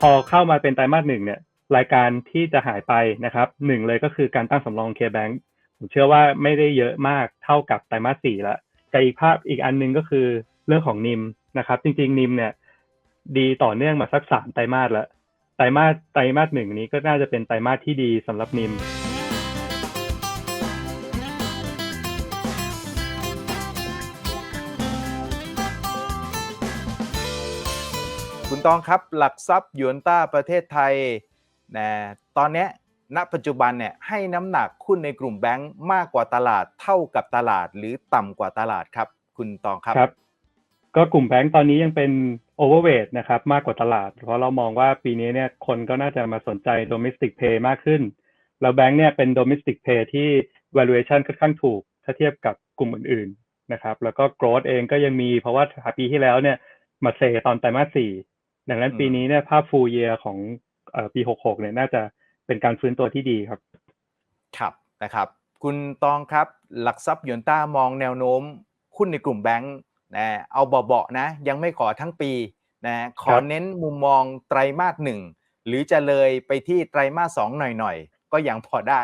พอเข้ามาเป็นไตรมาสหนึ่งเนี่ยรายการที่จะหายไปนะครับหนึ่งเลยก็คือการตั้งสำรองเคแบงผมเชื่อว่าไม่ได้เยอะมากเท่ากับไตรมาสสี่ละแต่อีกภาพอีกอันนึงก็คือเรื่องของนิมนะครับ จริงๆนิมเนี่ย ดีต่อเนื่องมาสักสามไตรมาสละไตรมาสไตรมาสหนึ่งนี้ก็น่าจะเป็นไตรมาสที่ดีสำหรับนิม คุณตองครับหลักทรัพย์หยวนต้าประเทศไทยนะตอนนี้ณปัจจุบันเนี่ยให้น้ำหนักหุ้นในกลุ่มแบงก์มากกว่าตลาดเท่ากับตลาดหรือต่ำกว่าตลาดครับ คุณตองครับครับ ก็กลุ่มแบงก์ตอนนี้ยังเป็นโอเวอร์เวทนะครับมากกว่าตลาด เพราะเรามองว่าปีนี้เนี่ยคนก็น่าจะมาสนใจ domestic pay มากขึ้น แล้วแบงก์เนี่ยเป็น domestic pay ที่ valuation ค่อนข้างถูก ถ้าเทียบกับกลุ่มอื่นๆนะครับแล้วก็ growth เองก็ยังมีเพราะว่าปีที่แล้วเนี่ยมาเซตอนไตรมาสสี่ ดังนั้นอืมปีนี้เนี่ยภาพ full year ของเอ่อปี66เนี่ยน่าจะเป็นการฟื้นตัวที่ดีครับ ครับนะครับ คุณตองครับ หลักทรัพย์หยวนต้ามองแนวโน้มหุ้นในกลุ่มแบงก์นะเอาเบาๆนะ ยังไม่ขอทั้งปีนะขอครับเน้นมุมมองไตรมาสหนึ่งหรือจะเลยไปที่ไตรมาสสองหน่อยๆ ก็ยังพอได้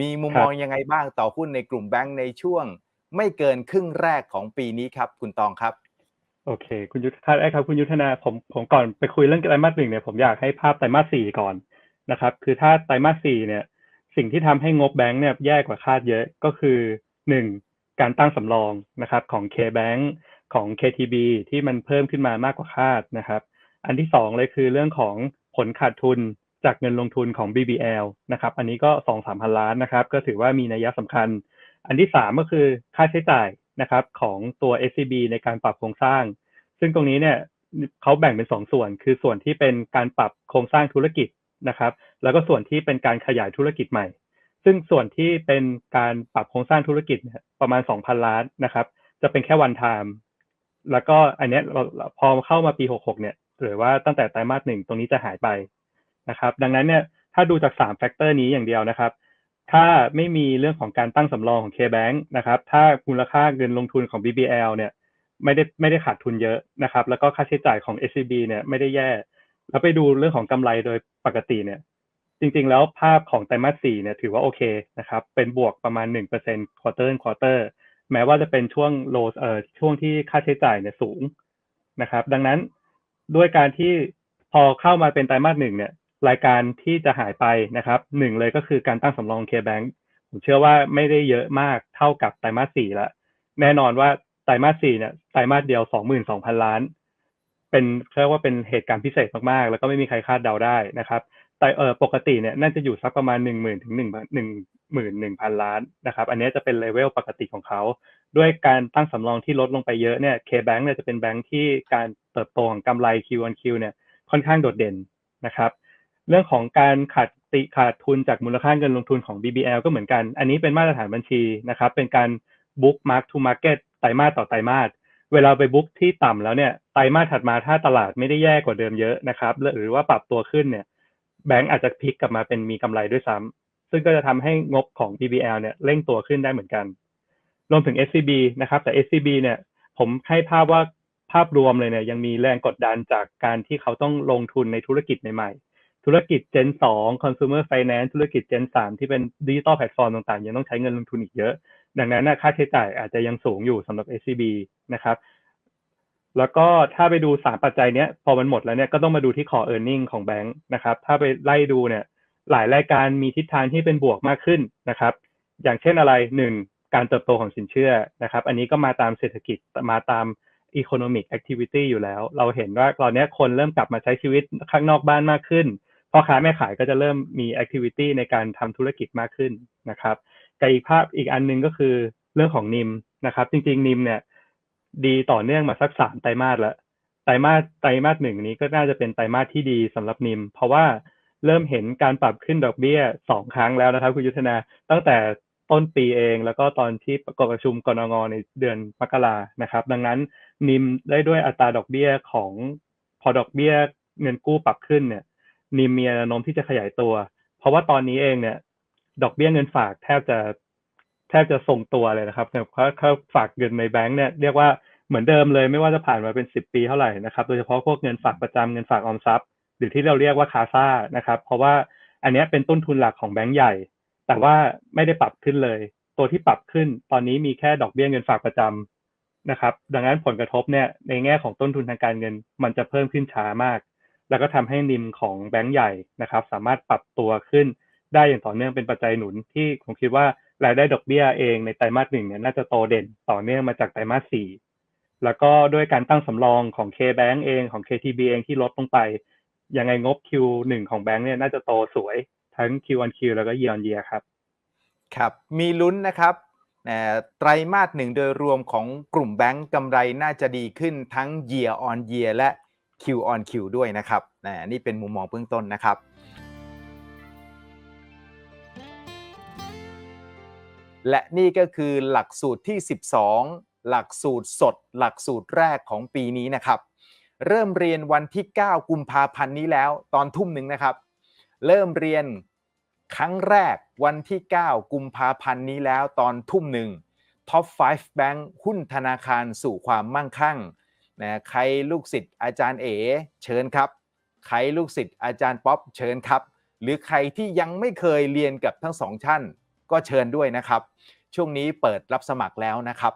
มีมุมมองยังไงบ้างต่อหุ้นในกลุ่มแบงก์ในช่วง ไม่เกินครึ่งแรกของปีนี้ครับ คุณตองครับ โอเค คุณยุทธครับไอ้ครับ คุณยุทธนาผมผมก่อนไปคุยเรื่องไตรมาสหนึ่งเนี่ยผมอยากให้ภาพไตรมาสสี่ก่อนนะครับ คือถ้าไตรมาสสี่เนี่ย สิ่งที่ทำให้งบแบงก์เนี่ยแย่กว่าคาดเยอะก็คือหนึ่งการตั้งสำรองนะครับของ K-Bank ของ KTB ที่มันเพิ่มขึ้นมามากกว่าคาดนะครับ อันที่สองเลยคือเรื่องของผลขาดทุนจากเงินลงทุนของ BBL นะครับ อันนี้ก็สองสามพันล้านนะครับ ก็ถือว่ามีนัยสำคัญ อันที่สามก็คือค่าใช้จ่าย นะครับของตัว SCB ในการปรับโครงสร้าง ซึ่งตรงนี้เนี่ยเขาแบ่งเป็นสองส่วน คือส่วนที่เป็นการปรับโครงสร้างธุรกิจนะครับ แล้วก็ส่วนที่เป็นการขยายธุรกิจใหม่ ซึ่งส่วนที่เป็นการปรับโครงสร้างธุรกิจประมาณ 2,000 ล้านนะครับ จะเป็นแค่วันไทม์แล้วก็อันเนี้ยเราพอเข้ามาปี 66 เนี่ยหรือว่าตั้งแต่ไตรมาสหนึ่งตรงนี้จะหายไปนะครับ ดังนั้นเนี่ยถ้าดูจาก3แฟกเตอร์นี้อย่างเดียวนะครับ ถ้าไม่มีเรื่องของการตั้งสำรองของ K-Bank นะครับ ถ้ามูลค่าเงินลงทุนของ BBL เนี่ยไม่ได้ไม่ได้ขาดทุนเยอะนะครับ แล้วก็ค่าใช้จ่ายของ SCB เนี่ยไม่ได้แย่ แล้วไปดูเรื่องของกำไรโดยปกติเนี่ย จริง ๆ แล้วภาพของไตรมาส4เนี่ยถือว่าโอเคนะครับ เป็นบวกประมาณ 1% quarter on quarter แม้ว่าจะเป็นช่วง low เอ่อช่วงที่ค่าใช้จ่ายเนี่ยสูงนะครับ ดังนั้นด้วยการที่พอเข้ามาเป็นไตรมาสหนึ่งเนี่ย รายการที่จะหายไปนะครับหนึ่งเลยก็คือการตั้งสำรอง K-Bank ผมเชื่อว่าไม่ได้เยอะมากเท่ากับไตรมาสสี่ละแน่นอนว่าไตรมาสสี่เนี่ยไตรมาสเดียว22,000ล้าน เป็นเรียกว่าเป็นเหตุการณ์พิเศษมากๆ แล้วก็ไม่มีใครคาดเดาได้นะครับแต่เออปกติเนี่ยน่าจะอยู่สักประมาณ1 0,000ถึง1 1 1 1 0 0ล้านนะครับ อันนี้จะเป็นเลเวลปกติของเขา ด้วยการตั้งสำรองที่ลดลงไปเยอะเนี่ย K-Bank เนี่ยจะเป็นแบงค์ที่การเติบโตของกำไร Q on Q เนี่ยค่อนข้างโดดเด่นนะครับ เรื่องของการขาดติขาดทุนจากมูลค่าเงินลงทุนของ BBL ก็เหมือนกัน อันนี้เป็นมาตรฐานบัญชีนะครับ เป็นการ book mark to market ไตรมาสต่อไตรมาส เวลาไป book ที่ต่ำแล้วเนี่ย ไตรมาสถัดมาถ้าตลาดไม่ได้แย่กว่าเดิมเยอะนะครับ หรือว่าปรับตัวขึ้นเนี่ย แบงก์อาจจะพลิกกลับมาเป็นมีกำไรด้วยซ้ำซึ่งก็จะทำให้งบของ BBL เนี่ยเร่งตัวขึ้นได้เหมือนกัน รวมถึง SCB นะครับ แต่ SCB เนี่ย ผมให้ภาพว่าภาพรวมเลยเนี่ยยังมีแรงกดดันจากการที่เขาต้องลงทุนในธุรกิจใหม่ๆ ธุรกิจ Gen 2 Consumer Finance ธุรกิจ Gen 3 ที่เป็นดิจิตอลแพลตฟอร์มต่างๆ ยังต้องใช้เงินลงทุนอีกเยอะ ดังนั้นค่าใช้จ่ายอาจจะยังสูงอยู่สำหรับ SCB นะครับ แล้วก็ถ้าไปดูสามปัจจัยเนี้ยพอมันหมดแล้วเนี่ยก็ต้องมาดูที่ core earning ของแบงค์นะครับ ถ้าไปไล่ดูเนี่ยหลายรายการมีทิศทางที่เป็นบวกมากขึ้นนะครับ อย่างเช่นอะไรหนึ่งการเติบโตของสินเชื่อนะครับ อันนี้ก็มาตามเศรษฐกิจมาตาม economic activity อยู่แล้ว เราเห็นว่าตอนนี้คนเริ่มกลับมาใช้ชีวิตข้างนอกบ้านมากขึ้น พ่อค้าแม่ขายก็จะเริ่มมี activity ในการทำธุรกิจมากขึ้นนะครับแต่อีกภาพอีกอันนึงก็คือเรื่องของนิมนะครับ จริงๆนิมเนี่ย ดีต่อเนื่องมาสักสามไตรมาสแล้วไตรมาสไตรมาสหนึ่งนี้ก็น่าจะเป็นไตรมาสที่ดีสำหรับนิม เพราะว่าเริ่มเห็นการปรับขึ้นดอกเบี้ยสองครั้งแล้วนะครับคุณยุทธนาตั้งแต่ต้นปีเองแล้วก็ตอนที่ประกอบประชุมกรงงในเดือนมกรานะครับ ดังนั้นนิมได้ด้วยอัตราดอกเบี้ยของพอดอกเบี้ยเงินกู้ปรับขึ้นเนี่ย นิมมีแนวโน้มที่จะขยายตัว เพราะว่าตอนนี้เองเนี่ย ดอกเบี้ยเงินฝากแทบจะแทบจะทรงตัวเลยนะครับเนี่ยเขาเขาฝากเงินในแบงก์เนี่ยเรียกว่าเหมือนเดิมเลยไม่ว่าจะผ่านมาเป็นสิบปีเท่าไหร่นะครับโดยเฉพาะพวกเงินฝากประจำเงินฝากออมทรัพย์ หรือที่เราเรียกว่าคาซานะครับ เพราะว่าอันนี้เป็นต้นทุนหลักของแบงก์ใหญ่ แต่ว่าไม่ได้ปรับขึ้นเลย ตัวที่ปรับขึ้นตอนนี้มีแค่ดอกเบี้ยเงินฝากประจำนะครับ ดังนั้นผลกระทบเนี่ยในแง่ของต้นทุนทางการเงิน มันจะเพิ่มขึ้นช้ามาก แล้วก็ทำให้นิมของแบงก์ใหญ่นะครับ สามารถปรับตัวขึ้นได้อย่างต่อเนื่องเป็นปัจจัยหนุนที่ผมคิดว่ารายได้ดอกเบี้ยเองในไตรมาสหนึ่งเนี่ยน่าจะโตเด่นต่อเนื่องมาจากไตรมาสสี่แล้วก็ด้วยการตั้งสำรองของ K-Bank เองของ KTB เองที่ลดลงไป ยังไงงบ Q1 ของแบงก์เนี่ยน่าจะโตสวยทั้ง Q1Q แล้วก็ Year on Year ครับ ครับ มีลุ้นนะครับไตรมาสหนึ่งโดยรวมของกลุ่มแบงก์กำไรน่าจะดีขึ้นทั้ง year on year และ Q on Q ด้วยนะครับนะนี่เป็นมุมมองเบื้องต้นนะครับและนี่ก็คือหลักสูตรที่ 12 หลักสูตรสด หลักสูตรแรกของปีนี้นะครับ เริ่มเรียนวันที่ 9 กุมภาพันธ์นี้แล้วตอนทุ่มหนึ่งนะครับ เริ่มเรียนครั้งแรกวันที่ 9 กุมภาพันธ์นี้แล้วตอนทุ่มหนึ่ง Top 5 Bank หุ้นธนาคารสู่ความมั่งคั่ง นะใครลูกศิษย์อาจารย์เอเชิญครับ ใครลูกศิษย์อาจารย์ป๊อปเชิญครับ หรือใครที่ยังไม่เคยเรียนกับทั้งสองท่านก็เชิญด้วยนะครับ ช่วงนี้เปิดรับสมัครแล้วนะครับ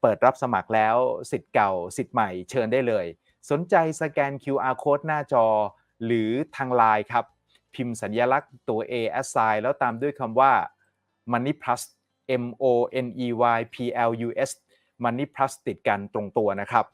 เปิดรับสมัครแล้วสิทธิ์เก่าสิทธิ์ใหม่เชิญได้เลย สนใจสแกน QR code หน้าจอ หรือทางไลน์ครับ พิมพ์สัญลักษณ์ตัว A assign แล้วตามด้วยคำว่า Money Plus M O N E Y P L U S Money Plus ติดกันตรงตัวนะครับ